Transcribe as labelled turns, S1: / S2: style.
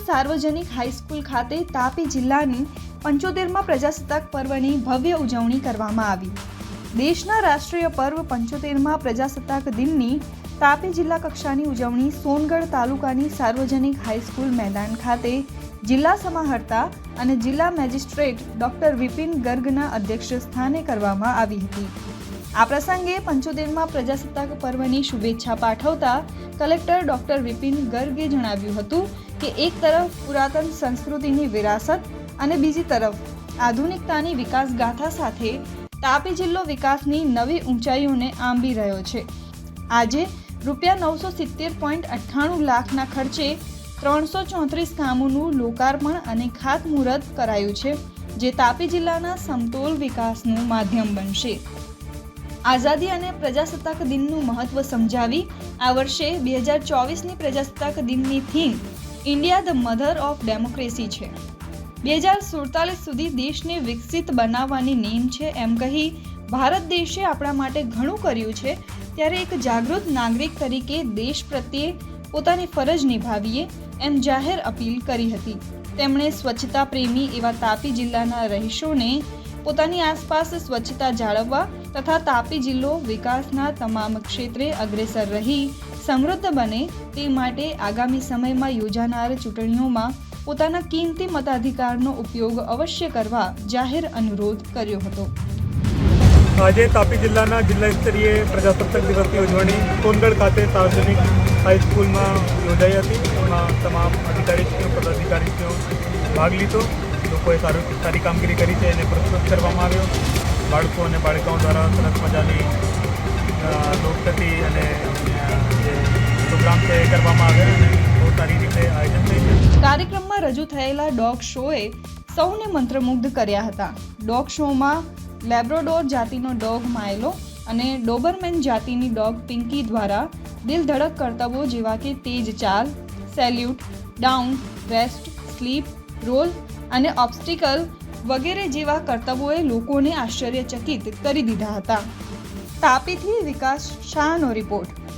S1: સાર્વજનિક હાઈસ્કૂલ ખાતે તાપી જિલ્લાની પંચોતેરમાં પ્રજાસત્તાક પર્વની ભવ્ય ઉજવણી કરવામાં આવી. દેશના રાષ્ટ્રીય પર્વ પંચોતેરમાં પ્રજાસત્તાક દિનની તાપી જિલ્લા કક્ષાની ઉજવણી સોનગઢ તાલુકાની સાર્વજનિક હાઈસ્કૂલ મેદાન ખાતે જિલ્લા સમાહર્તા અને જિલ્લા મેજિસ્ટ્રેટ ડોક્ટર વિપિન ગર્ગના અધ્યક્ષ સ્થાને કરવામાં આવી હતી. આ પ્રસંગે પંચોતેરમાં પ્રજાસત્તાક પર્વની શુભેચ્છા પાઠવતા કલેક્ટર ડોક્ટર વિપિન ગર્ગે જણાવ્યું હતું કે એક તરફ પુરાતન સંસ્કૃતિની વિરાસત અને બીજી તરફ આધુનિકતાની વિકાસ ગાથા સાથે તાપી જિલ્લો વિકાસની નવી ઊંચાઈઓને આંબી રહ્યો છે. આજે રૂપિયા નવસો સિત્તેર પોઈન્ટ અઠ્ઠાણું લાખના ખર્ચે ત્રણસો ચોત્રીસ કામોનું લોકાર્પણ અને ખાતમુહૂર્ત કરાયું છે, જે તાપી જિલ્લાના સમતોલ વિકાસનું માધ્યમ બનશે. આઝાદી અને પ્રજાસત્તાક દિનનું મહત્વ સમજાવી આ વર્ષે બે હજાર ચોવીસની પ્રજાસત્તાક દિનની theme India the mother of democracy છે. બે હજાર સુડતાલીસ સુધી દેશને વિકસિત બનાવવાની નેમ છે એમ કહી ભારત દેશે આપણા માટે ઘણું કર્યું છે, ત્યારે એક જાગૃત નાગરિક તરીકે દેશ પ્રત્યે પોતાની ફરજ નિભાવીએ એમ જાહેર અપીલ કરી હતી. તેમણે સ્વચ્છતા પ્રેમી એવા તાપી જિલ્લાના રહીશોને પોતાની આસપાસ સ્વચ્છતા જાળવવા તથા તાપી જિલ્લો વિકાસના તમામ ક્ષેત્રે અગ્રેસર રહી સમૃદ્ધ બને તે માટે આગામી સમયમાં યોજાનાર ચૂંટણીઓમાં પોતાના કિંમતી મતાધિકારનો ઉપયોગ અવશ્ય કરવા જાહેર અનુરોધ કર્યો હતો.
S2: આજે તાપી જિલ્લાના જિલ્લા સ્તરીય પ્રજાસત્તાક દિવસની ઉજવણી સોનગઢ ખાતે સાર્વજનિક હાઈસ્કૂલમાં યોજાઈ હતી. એમાં તમામ અધિકારીશ્રીઓ, પદાધિકારીશ્રીઓ ભાગ લીધો. લોકોએ સારું સારી કામગીરી કરી છે એને પ્રસ્તુત કરવામાં આવ્યો. બાળકો અને બાળકાઓ દ્વારા સરસ મજાની લોકગતિ અને જે પ્રોગ્રામ છે એ કરવામાં આવ્યો અને બહુ સારી રીતે આયોજન થઈ છે.
S1: કાર્યક્રમમાં રજૂ થયેલા ડોગ શોએ સૌને મંત્રમુગ્ધ કર્યા હતા. ડોગ શોમાં લેબ્રોડોર જાતિનો ડોગ માયલો અને ડોબરમેન જાતિની ડોગ પિંકી દ્વારા દિલ ધડક કરતબો જેવા કે તેજ ચાલ, salute, down west sleep, roll અને ઓબ્સ્ટિકલ વગેરે જેવા કર્તવ્યોએ લોકોને આશ્ચર્યચકિત કરી દીધા હતા. તાપીથી વિકાસ શાહનો રિપોર્ટ.